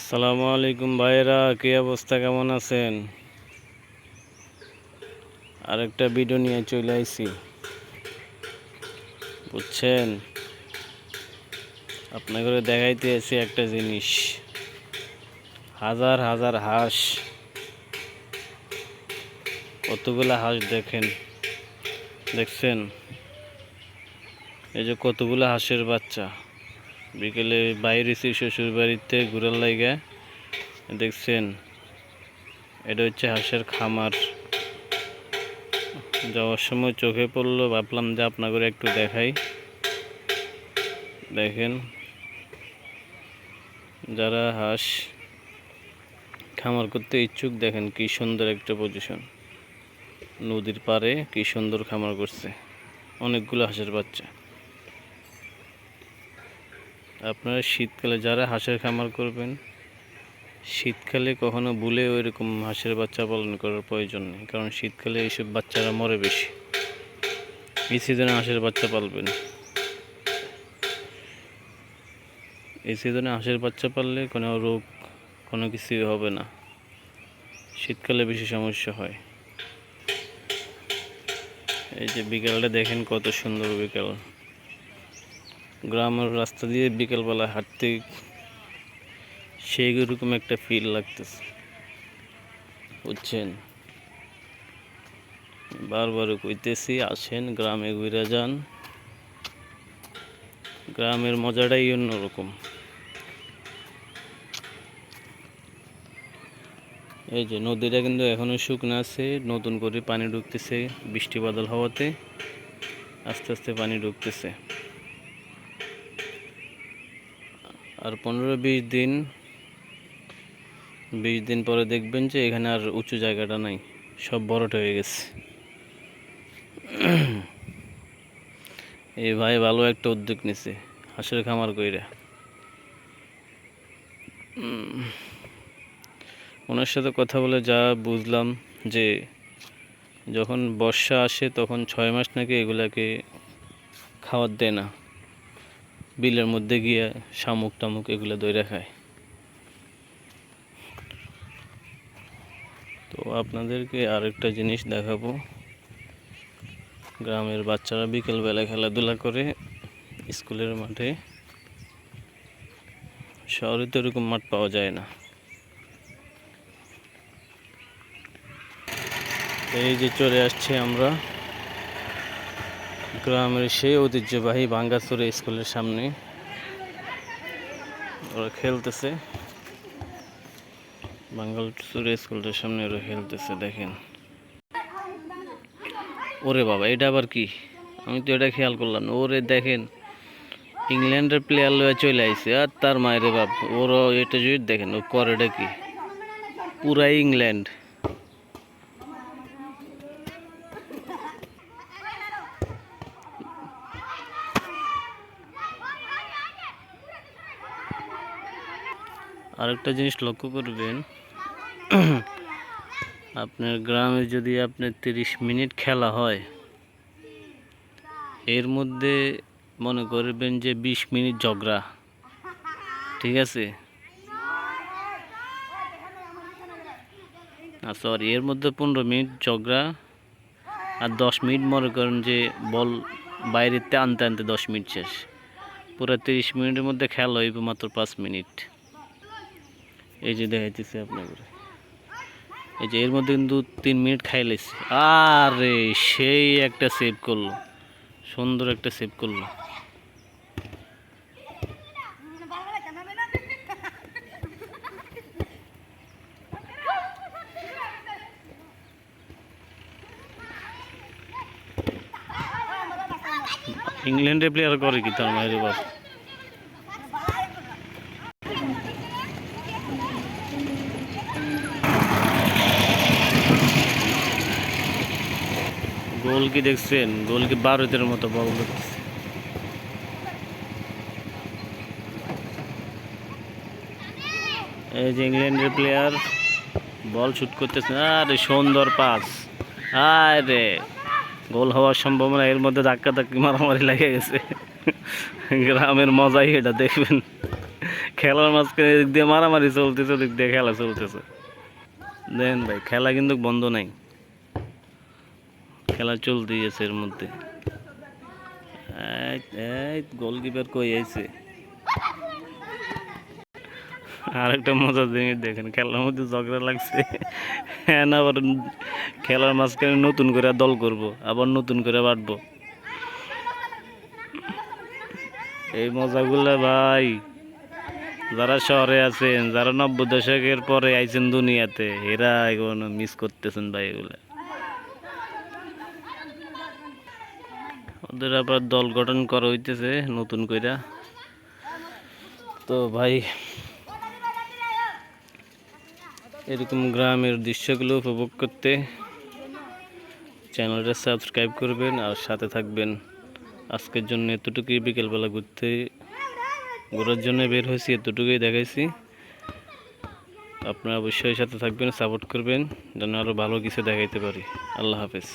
আসসালামু আলাইকুম ভাইরা কি অবস্থা, কেমন আছেন? আরেকটা ভিডিও নিয়ে চলে আইছি। বুঝছেন? আপনাকে দেখাইতে এসে একটা জিনিস। হাজার হাজার হাঁস। কতগুলো হাঁস দেখেন? দেখছেন? এই যে কতগুলো হাঁসের বাচ্চা। বিকেলে বাইরে এসে শ্বশুর বাড়িতে ঘুরার লাইগা। দেখছেন, এটা হচ্ছে হাঁসের খামার। যাওয়ার সময় চোখে পড়ল, ভাবলাম যে আপনাদের একটু দেখাই। দেখেন, যারা হাঁস খামার করতে ইচ্ছুক, দেখেন কি সুন্দর একটা পজিশন নদীর পাড়ে কি সুন্দর খামার করছে। অনেকগুলো হাঁসের বাচ্চা। আপনারা শীতকালে যারা হাঁসের খামার করবেন, শীতকালে কখনো ভুলে ওইরকম হাঁসের বাচ্চা পালন করার প্রয়োজন নেই, কারণ শীতকালে এইসব বাচ্চারা মরে বেশি। এই সিজনে হাঁসের বাচ্চা পালবেন। এই সিজনে হাঁসের বাচ্চা পাললে কোনো রোগ, কোনো কিছুই হবে না। শীতকালে বেশি সমস্যা হয়। এই যে বিকেলটা দেখেন কত সুন্দর বিকেল। গ্রামের রাস্তা দিয়ে বিকেলবেলা হাঁটতে সেই রকম একটা ফিল লাগতেছে, বুঝছেন? বারবার কইতেছি, আসেন, গ্রামে ঘুরে যান। গ্রামের মজাটাই অন্যরকম। এই যে নদীটা কিন্তু এখনও শুকনো আছে, নতুন করে পানি ঢুকতেছে, বৃষ্টি বাদল হওয়াতে আস্তে আস্তে পানি ঢুকতেছে। আর পনেরো বিশ দিন বিশ দিন পরে দেখবেন যে এখানে আর উঁচু জায়গাটা নাই, সব বরট হয়ে গেছে। এই ভাই ভালো একটা উদ্যোগ নিছে, হাঁসের খামার কইরা। ওনার সাথে কথা বলে যা বুঝলাম যে যখন বর্ষা আসে তখন ছয় মাস নাকি এগুলাকে খাওয়ার দেয় না। বিলের মধ্যে গিয়ে শামুক টামুক এগুলো দইরা খায়। তো আপনাদেরকে আরেকটা জিনিস দেখাবো। গ্রামের বাচ্চারা বিকেলবেলা খেলাধুলা করে স্কুলের মাঠে। শহরে তো এরকম মাঠ পাওয়া যায় না। এই যে চলে আসছে আমরা। গ্রামের সেই ঐতিহ্যবাহী ভাঙ্গাচুরে স্কুলের সামনে ওরা খেলতেছে। বাঙ্গালচুরে স্কুলটার সামনে ওরা খেলতেছে, দেখেন। ওরে বাবা, এটা আবার কি? আমি তো এটা খেয়াল করলাম ওরে দেখেন, ইংল্যান্ডের প্লেয়ার লয়ে চলে আইছে। আর তার মায়ের বাপ ওর এটা যদি দেখেন ও করেটা কি? পুরাই ইংল্যান্ড। আরেকটা জিনিস লক্ষ্য করবেন। আপনার গ্রামে যদি আপনার তিরিশ মিনিট খেলা হয়, এর মধ্যে মনে করবেন যে বিশ মিনিট ঝগড়া। ঠিক আছে? না সরি এর মধ্যে পনেরো মিনিট ঝগড়া আর দশ মিনিট মনে করেন যে বল বাইরেতে আনতে আনতে দশ মিনিট শেষ। পুরো তিরিশ মিনিটের মধ্যে খেলা হইব মাত্র পাঁচ মিনিট। এই যে দেখাইতেছি আপনাকে এই যে এর মধ্যে কিন্তু তিন মিনিট খাই লাইছে আরে, সেই একটা সেভ করল। সুন্দর একটা সেভ করল। ইংল্যান্ডের প্লেয়ার করে কি তার মায়ের বাপ? গোল কি দেখছেন গোল কি বারোদের মতো বল এই যে ইংল্যান্ডের প্লেয়ার বল শুট করতেছে। আরে সুন্দর পাস আরে, গোল হওয়ার সম্ভাবনা এর মধ্যে ধাক্কা ধাক্কি মারামারি লেগে গেছে। গ্রামের মজাই এটা, দেখবেন। খেলার মাঝখানে এদিক দিয়ে মারামারি চলতেছে, ওদিক দিয়ে খেলা চলতেছে। দেন ভাই, খেলা কিন্তু বন্ধ নাই। খেলা চলতে আছে এর মধ্যে। গোলকিপার কই আইছে? আর একটা মজার জিনিস দেখেন, খেলার মধ্যে ঝগড়া লাগছে। হ্যাঁ আবার খেলার মাঝখানে নতুন করে দল করব, আবার নতুন করে বাটবো। এই মজাগুলো ভাই, যারা শহরে আছেন, যারা নব্বই দশকের পরে আইছেন দুনিয়াতে, এরা এগুলো মিস করতেছেন ভাই এগুলো। ওদের আবার দল গঠন করা হইতেছে, নতুন কইরা। তো ভাই, এরকম গ্রামের দৃশ্যগুলো উপভোগ করতে চ্যানেলটা সাবস্ক্রাইব করবেন আর সাথে থাকবেন। আজকের জন্য এতটুকুই, বিকেলবেলা ঘুরতে ঘোরার জন্য বের হয়েছি, এতটুকুই দেখাইছি। আপনারা অবশ্যই সাথে থাকবেন সাপোর্ট করবেন, যেন আরও ভালো কিছু দেখাইতে পারি। আল্লাহ হাফেজ।